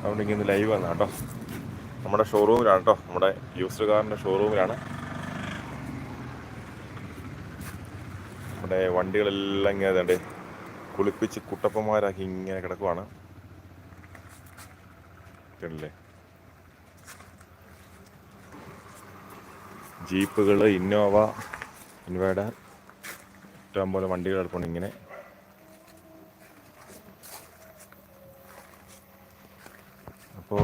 അതുകൊണ്ട് ഇങ്ങനെ ലൈവ് വന്ന കേട്ടോ നമ്മുടെ ഷോറൂമിലാണ് കേട്ടോ നമ്മുടെ യൂസ്ഡ് കാറിന്റെ ഷോറൂമിലാണ് നമ്മുടെ വണ്ടികളെല്ലാം ഇങ്ങനെ ഇതുണ്ട് കുളിപ്പിച്ച് കുട്ടപ്പന്മാരാക്കി ഇങ്ങനെ കിടക്കുവാണ്. കണ്ടില്ലേ? ജീപ്പുകൾ ഇന്നോവ ഇൻവേഡർ ഇഷ്ടം പോലെ വണ്ടികൾ എടുക്കണം ഇങ്ങനെ അപ്പോൾ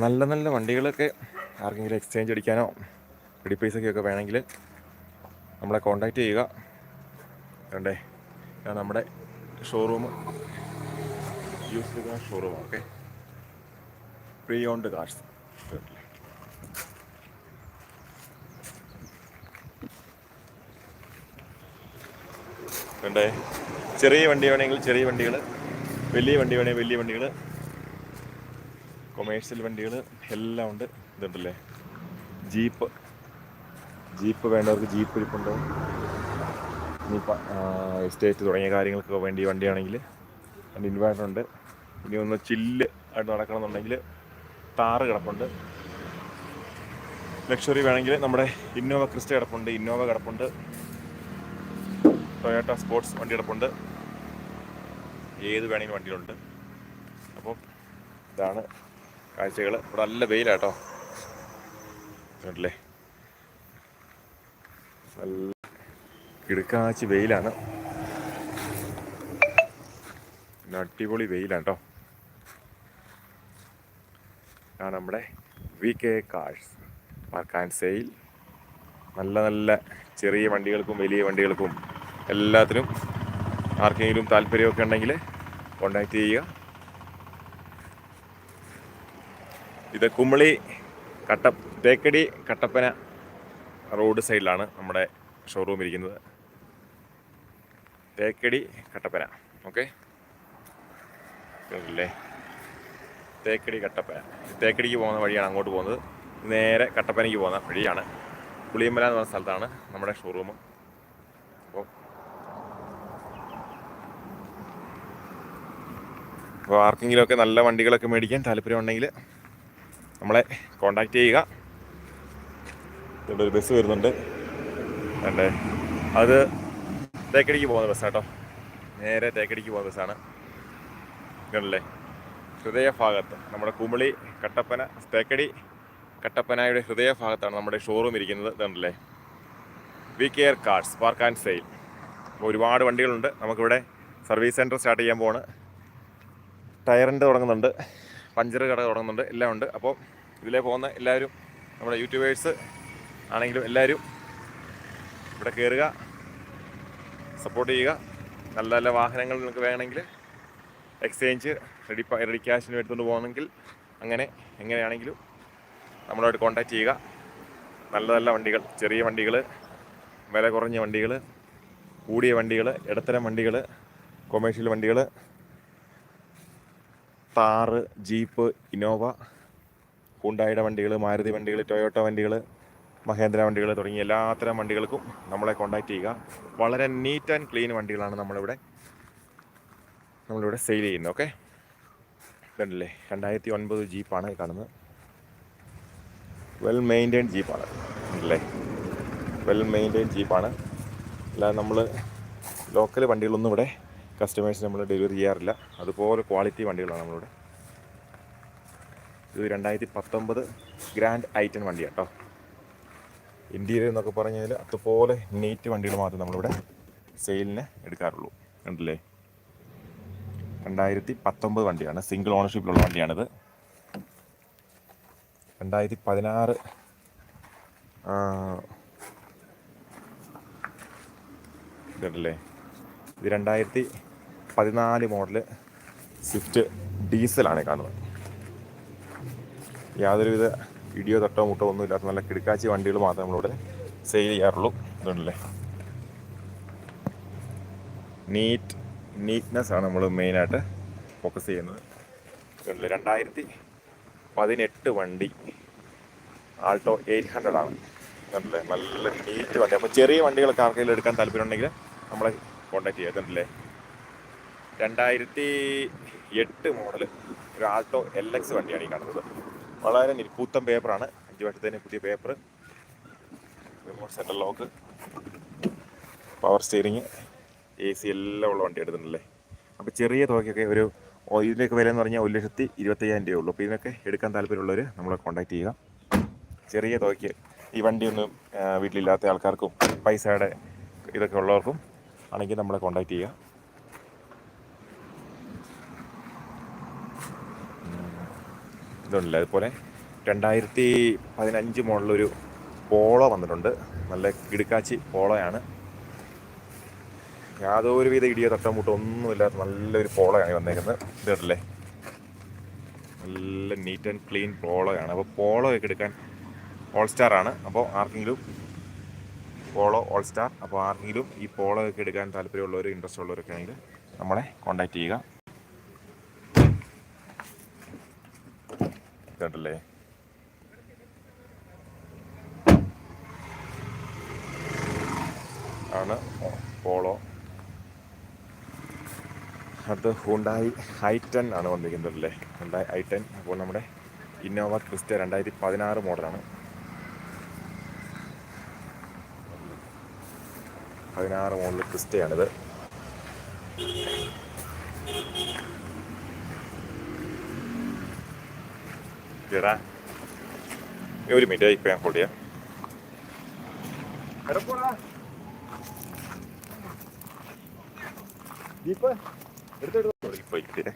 നല്ല നല്ല വണ്ടികളൊക്കെ ആർക്കെങ്കിലും എക്സ്ചേഞ്ച് അടിക്കാനോ റെഡി പൈസക്കൊക്കെ വേണമെങ്കിൽ നമ്മളെ കോണ്ടാക്ട് ചെയ്യുക. വേണ്ടേ നമ്മുടെ showroom use car showroom okay pre owned cars വേണ്ടേ ചെറിയ വണ്ടി വേണമെങ്കിൽ ചെറിയ വണ്ടികൾ വലിയ വണ്ടി വേണമെങ്കിൽ വലിയ വണ്ടികൾ കൊമേഴ്ഷ്യൽ വണ്ടികൾ എല്ലാം ഉണ്ട്. ഇതുണ്ടല്ലേ? ജീപ്പ്. ജീപ്പ് വേണ്ടവർക്ക് ജീപ്പ് ഇരിപ്പുണ്ട്. ഇനി എസ്റ്റേറ്റ് തുടങ്ങിയ കാര്യങ്ങൾക്ക് വേണ്ടി വണ്ടിയാണെങ്കിൽ അതിന്റെ ഇൻവേർട്ടർ ഉണ്ട്. ഇനി ഒന്ന് ചില്ല് ആയിട്ട് നടക്കണമെന്നുണ്ടെങ്കിൽ താറ് കിടപ്പുണ്ട്. ലക്ഷറി വേണമെങ്കിൽ നമ്മുടെ ഇന്നോവ ക്രിസ്റ്റ കിടപ്പുണ്ട്. ഇന്നോവ കിടപ്പുണ്ട്. ടൊയോട്ട സ്പോർട്സ് വണ്ടി കിടപ്പുണ്ട്. ഏത് വേണമെങ്കിലും വണ്ടികളുണ്ട് അപ്പോൾ ഇതാണ് കാഴ്ചകൾ ഇവിടെ നല്ല വെയിലാട്ടോ. കണ്ടില്ലേ? നല്ല കിടുക്കാച്ചി വെയിലാണ്. അടിപൊളി വെയിലാണ് കേട്ടോ ഇതാണ് നമ്മുടെ V K cars. Park and sale നല്ല നല്ല ചെറിയ വണ്ടികൾക്കും വലിയ വണ്ടികൾക്കും എല്ലാത്തിനും ആർക്കെങ്കിലും താല്പര്യമൊക്കെ ഉണ്ടെങ്കിൽ കോണ്ടാക്ട് ചെയ്യുക. ഇത് കുമളി കട്ട തേക്കടി കട്ടപ്പന റോഡ് സൈഡിലാണ് നമ്മുടെ ഷോറൂം ഇരിക്കുന്നത്. തേക്കടി കട്ടപ്പന. ഓക്കെ അല്ലേ തേക്കടി കട്ടപ്പന. തേക്കടിക്ക് പോകുന്ന വഴിയാണ് അങ്ങോട്ട് പോകുന്നത്. നേരെ കട്ടപ്പനയ്ക്ക് പോകുന്ന വഴിയാണ്. പുളിയമ്പല എന്ന് പറഞ്ഞ സ്ഥലത്താണ് നമ്മുടെ ഷോറൂം അപ്പോൾ അപ്പോൾ ആർക്കെങ്കിലുമൊക്കെ നല്ല വണ്ടികളൊക്കെ മേടിക്കാൻ താല്പര്യമുണ്ടെങ്കിൽ നമ്മളെ കോണ്ടാക്ട് ചെയ്യുക. ഇവിടെ ഒരു ബസ് വരുന്നുണ്ട്. അല്ലേ അത് തേക്കടിക്ക് പോകുന്ന ബസ്സാട്ടോ നേരെ തേക്കടിക്ക് പോകുന്ന ബസ്സാണ് കണ്ടല്ലേ? ഹൃദയഭാഗത്ത് നമ്മുടെ കുമളി കട്ടപ്പന തേക്കടി കട്ടപ്പനയുടെ ഹൃദയഭാഗത്താണ് നമ്മുടെ ഷോറൂം ഇരിക്കുന്നത്. ഇതുണ്ടല്ലേ we care cars park and sale ഒരുപാട് വണ്ടികളുണ്ട്. നമുക്കിവിടെ സർവീസ് സെന്റർ സ്റ്റാർട്ട് ചെയ്യാൻ പോവാണ്. ടയറിന്റെ തുടങ്ങുന്നുണ്ട്. പഞ്ചർ കട തുടങ്ങുന്നുണ്ട്. എല്ലാം ഉണ്ട്. അപ്പോൾ ഇതിലേ പോകുന്ന എല്ലാവരും നമ്മുടെ യൂട്യൂബേഴ്സ് ആണെങ്കിലും എല്ലാവരും ഇവിടെ കയറുക സപ്പോർട്ട് ചെയ്യുക. നല്ല നല്ല വാഹനങ്ങൾ നിങ്ങൾക്ക് വേണമെങ്കിൽ എക്സ്ചേഞ്ച് റെഡി റെഡി ക്യാഷിന് എടുത്തുകൊണ്ട് പോകണമെങ്കിൽ അങ്ങനെ എങ്ങനെയാണെങ്കിലും നമ്മളോട് കോൺടാക്റ്റ് ചെയ്യുക. നല്ല നല്ല വണ്ടികൾ ചെറിയ വണ്ടികൾ വില കുറഞ്ഞ വണ്ടികൾ കൂടിയ വണ്ടികൾ ഇടത്തരം വണ്ടികൾ കൊമേഴ്ഷ്യൽ വണ്ടികൾ താറ് ജീപ്പ് ഇന്നോവ ഹുണ്ടായുടെ വണ്ടികൾ മാരുതി വണ്ടികൾ ടൊയോട്ട വണ്ടികൾ മഹേന്ദ്ര വണ്ടികൾ തുടങ്ങിയ എല്ലാത്തരം വണ്ടികൾക്കും നമ്മളെ കോൺടാക്റ്റ് ചെയ്യുക. വളരെ നീറ്റ് ആൻഡ് ക്ലീൻ വണ്ടികളാണ് നമ്മളിവിടെ നമ്മളിവിടെ സെയിൽ ചെയ്യുന്നത് ഓക്കെ കണ്ടില്ലേ രണ്ടായിരത്തി ഒൻപത് ജീപ്പാണ് കാണുന്നത്. വെൽ മെയിന്റൈൻ ജീപ്പാണ് അല്ലേ വെൽ മെയിന്റൈൻ ജീപ്പാണ്. അല്ലാതെ നമ്മൾ ലോക്കൽ വണ്ടികളൊന്നും ഇവിടെ കസ്റ്റമേഴ്സ് നമ്മൾ ഡെലിവറി ചെയ്യാറില്ല. അതുപോലെ ക്വാളിറ്റി വണ്ടികളാണ് നമ്മളിവിടെ. ഇത് രണ്ടായിരത്തി പത്തൊമ്പത് ഗ്രാൻഡ് ഐറ്റൻ വണ്ടിയാണ് കേട്ടോ ഇന്റീരിയർ എന്നൊക്കെ പറഞ്ഞു അതുപോലെ നീറ്റ് വണ്ടികൾ മാത്രമേ നമ്മളിവിടെ സെയിലിന് എടുക്കാറുള്ളൂ. കണ്ടില്ലേ? രണ്ടായിരത്തി പത്തൊമ്പത് വണ്ടിയാണ് സിംഗിൾ ഓണർഷിപ്പിലുള്ള വണ്ടിയാണിത്. രണ്ടായിരത്തി പതിനാറ് ഇതുണ്ടല്ലേ? ഇത് രണ്ടായിരത്തി പതിനാല് മോഡൽ സ്വിഫ്റ്റ് ഡീസലാണ് കാണുന്നത്. യാതൊരുവിധ ഇടിയോ തട്ടോ മുട്ടോ ഒന്നും ഇല്ലാത്ത നല്ല കിടക്കാച്ചി വണ്ടികൾ മാത്രമേ നമ്മളിവിടെ സെയിൽ ചെയ്യാറുള്ളൂ. ഇതുണ്ടല്ലേ? നീറ്റ് നീറ്റ്നെസ് ആണ് നമ്മൾ മെയിനായിട്ട് ഫോക്കസ് ചെയ്യുന്നത്. ഇതുണ്ടല്ലേ രണ്ടായിരത്തി പതിനെട്ട് വണ്ടി. ആൾട്ടോ എയ്റ്റ് ഹൺഡ്രഡ് ആണ്. നല്ല നീറ്റ് വണ്ടി. അപ്പോൾ ചെറിയ വണ്ടികളൊക്കെ ആർക്കെങ്കിലും എടുക്കാൻ താല്പര്യം ഉണ്ടെങ്കിൽ നമ്മളെ കോൺടാക്ട് ചെയ്യാം. കണ്ടില്ലേ രണ്ടായിരത്തി എട്ട് മോഡൽ ഒരു ആൾട്ടോ എൽ എക്സ് വണ്ടിയാണ് ഈ കാണുന്നത്. വളരെ നിൽപ്പൂത്തം പേപ്പറാണ്. അഞ്ച് വർഷത്തേന് പുതിയ paper remote central lock power steering A C എല്ലാം ഉള്ള വണ്ടി എടുത്തിട്ടുണ്ടല്ലേ? അപ്പോൾ ചെറിയ തുകയ്ക്കൊക്കെ ഒരു ഇതിന്റെയൊക്കെ വില എന്ന് പറഞ്ഞാൽ ഒരു ലക്ഷത്തി ഇരുപത്തയ്യായിരം രൂപ ഉള്ളൂ. അപ്പോൾ ഇതിനൊക്കെ എടുക്കാൻ താല്പര്യമുള്ളവർ നമ്മളെ കോൺടാക്ട് ചെയ്യുക. ചെറിയ തുകയ്ക്ക് ഈ വണ്ടിയൊന്നും വീട്ടിലില്ലാത്ത ആൾക്കാർക്കും പൈസയുടെ ഇതൊക്കെ ഉള്ളവർക്കും ആണെങ്കിൽ നമ്മളെ കോൺടാക്ട് ചെയ്യുക. ഇതുണ്ടല്ലോ. അതുപോലെ രണ്ടായിരത്തി പതിനഞ്ച് മോഡലൊരു പോളോ വന്നിട്ടുണ്ട്. നല്ല കിടുക്കാച്ചി പോളോയാണ്. യാതൊരുവിധ ഇടിയോ തട്ടമുട്ടോ ഒന്നുമില്ലാത്ത നല്ലൊരു പോളോയാണ് വന്നേക്കുന്നത്. ഇതല്ലേ നല്ല നീറ്റ് ആൻഡ് ക്ലീൻ പോളോയാണ്. അപ്പോൾ പോളോ ഒക്കെ എടുക്കാൻ ഓൾ ആണ്. അപ്പോൾ ആർക്കെങ്കിലും പോളോ ഓൾ സ്റ്റാർ അപ്പോൾ ആർക്കെങ്കിലും ഈ പോളോ ഒക്കെ എടുക്കാൻ താല്പര്യമുള്ളവർ ഇൻട്രസ്റ്റ് ഉള്ളവരൊക്കെ ആണെങ്കിൽ നമ്മളെ കോൺടാക്റ്റ് ചെയ്യുക. ഇതുണ്ടല്ലേ ആണ് പോളോ. അത് ഹുണ്ടായി ഐ ടെൻ ആണ് വന്നിരിക്കുന്നത് അല്ലേ? Hyundai i ten. അപ്പോൾ നമ്മുടെ ഇന്നോവ ക്രിസ്റ്റ രണ്ടായിരത്തി പതിനാറ് മോഡലാണ്. പതിനാറ് മോഡൽ ക്രിസ്റ്റയാണിത് ചേട്ടാ ഒരു മിനിറ്റ് ഇപ്പം ഞാൻ ഹോൾഡ് ചെയ്യാം. എടുത്തെടുത്തു ഇപ്പം ഇരിക്കട്ടെ